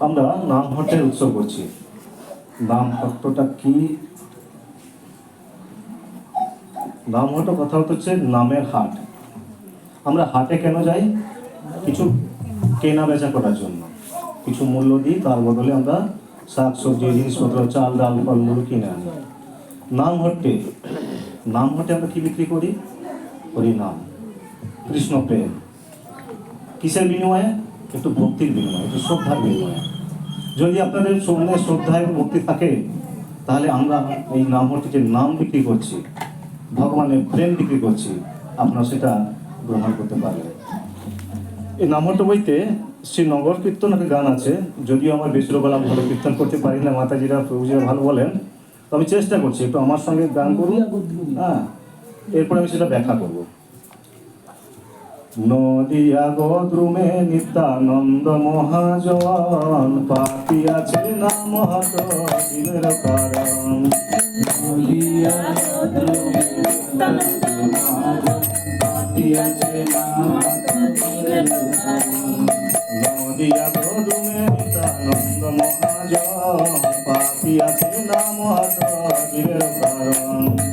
আমরা নাম হটের উৎসব করছি। নাম হট্টটা কি? নাম হট কথা হচ্ছে নামের হাট। আমরা হাটে কেন যাই? কিছু কেনা বেচা করার জন্য। কিছু মূল্য দিই, তার বদলে আমরা শাক সবজি জিনিসপত্র, চাল, ডাল, ফলমূল কিনে আনি। নাম হট্টে নাম হটে আমরা কি বিক্রি করি? করি নাম। কৃষ্ণ প্রেম। কিসের বিনিময়ে? একটু ভক্তির বিনিময়ে, একটু শ্রদ্ধার বিনিময়ে। যদি আপনাদের সামনে শ্রদ্ধা এবং ভক্তি থাকে, তাহলে আমরা এই নাম যে নাম বিক্রি করছি, ভগবানের প্রেম বিক্রি করছি, আপনারা সেটা গ্রহণ করতে পারবেন। এই নামহট্ট বইতে শ্রী নগর কীর্তন একটা গান আছে, যদিও আমার বেসুরবেলা ভালো কীর্তন করতে পারি না, মাতাজিরা, প্রভুজিরা ভালো বলেন। তো আমি চেষ্টা করছি, একটু আমার সঙ্গে গান করুন হ্যাঁ এরপরে আমি সেটা ব্যাখ্যা করব। নদিয়া গদ্রুমে নিত্যানন্দ মহাজন পাপিয়াছে নাম হত দিনের কারণ। নদিয়া গদ্রুমে নিত্যানন্দ মহাজন পাপিয়াছে নাম হত দিনের কারণ।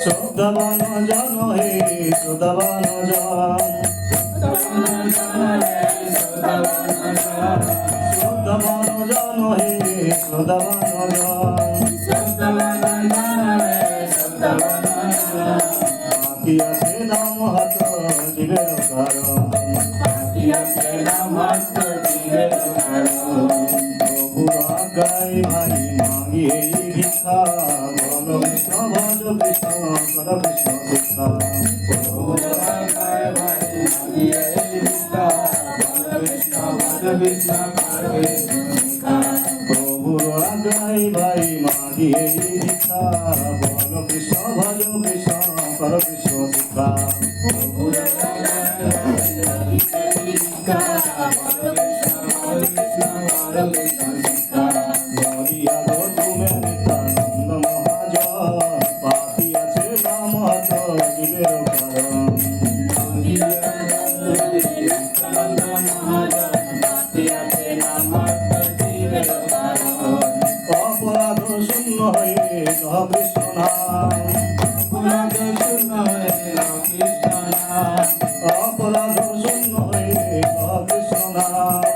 শ্রদ্ধাবান জন হে শ্রদ্ধাবান জন শ্রদ্ধাবান জন হে শ্রদ্ধাবান জন বাকি আছে নাম হাত জীবের কারণ প্রভুর আজ্ঞায় ভাই ভজ কৃষ্ণ কর কৃষ্ণ শিক্ষা প্রভুর আজ্ঞায় ভাই মাগি এই ভিক্ষা বল কৃষ্ণ ভজ কৃষ্ণ কর কৃষ্ণ অপরাধ শূন্য হয়ে কৃষ্ণ নাম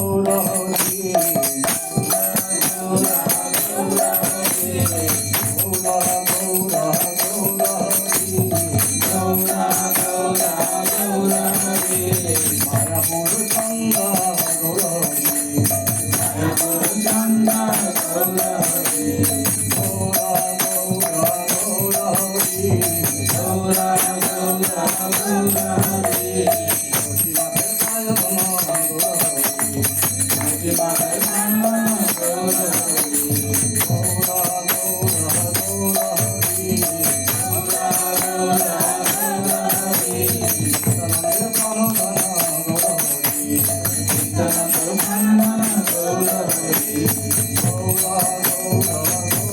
Gola, Gola, Gola.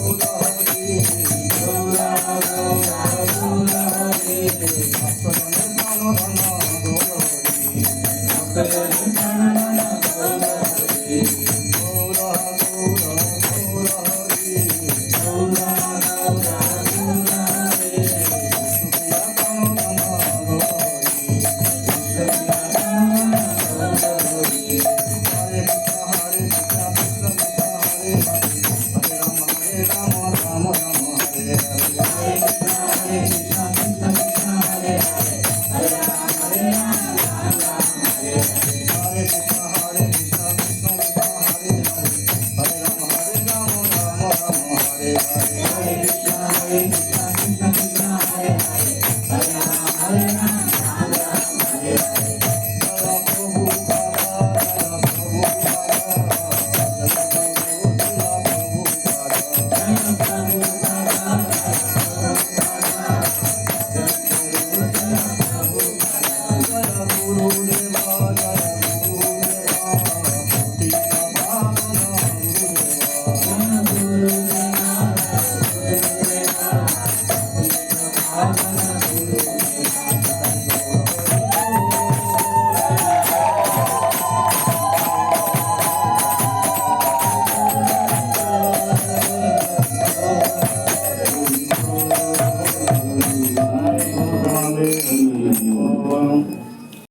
Yeah.